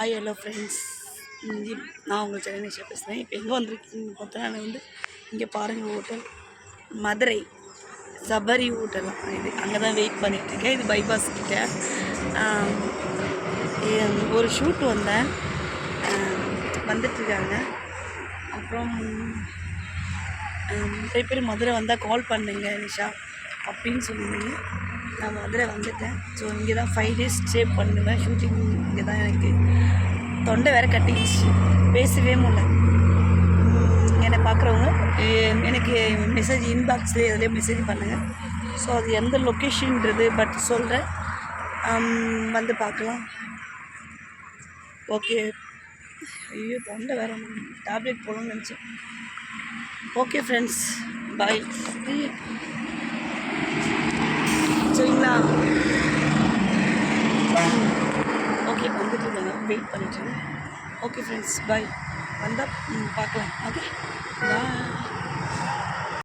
Hi hello friends நான் உங்கள் ஜெகனேஷா பேசுகிறேன் இப்போ எங்கே வந்திருக்கீங்க? பார்த்தா நான் வந்து இங்கே பாருங்கள் ஹோட்டல் மதுரை. சபரி ஹோட்டல் இது அங்கே தான் வெயிட் பண்ணிகிட்ருக்கேன் இது பைபாஸ் கிட்ட. ஒரு ஷூட் வந்தேன். வந்துட்டுருக்காங்க. அப்புறம் நிறைய பேர் மதுரை வந்தால் கால் பண்ணுங்க நிஷா அப்படின்னு சொல்லியிருந்தீங்க நான் மதுரை வந்துட்டேன். ஸோ இங்கே தான் ஃபைவ் டேஸ் ஸ்டே பண்ணுவேன். ஷூட்டிங் இங்கே தான் எனக்கு தொண்டை வேற கட்டிடுச்சு. பேசவே முடியல. என்னை பார்க்குறவங்க எனக்கு மெசேஜ் இன்பாக்ஸ்லேயே எதுலேயும் மெசேஜ் பண்ணுங்கள் ஸோ அது எந்த லொக்கேஷன்ன்றது பட் சொல்கிறேன் வந்து பார்க்கலாம். ஓகே ஐயோ தொண்டை வேற டேப்லெட் போடணும்னு நினச்சேன். ஓகே ஃப்ரெண்ட்ஸ் பாய் சரிங்களா ஓகே வந்துட்டு இருந்தாங்க வெயிட் பண்ணிட்டு ஓகே ஃப்ரெண்ட்ஸ் பாய் வந்தால் பார்க்கலாம். ஓகே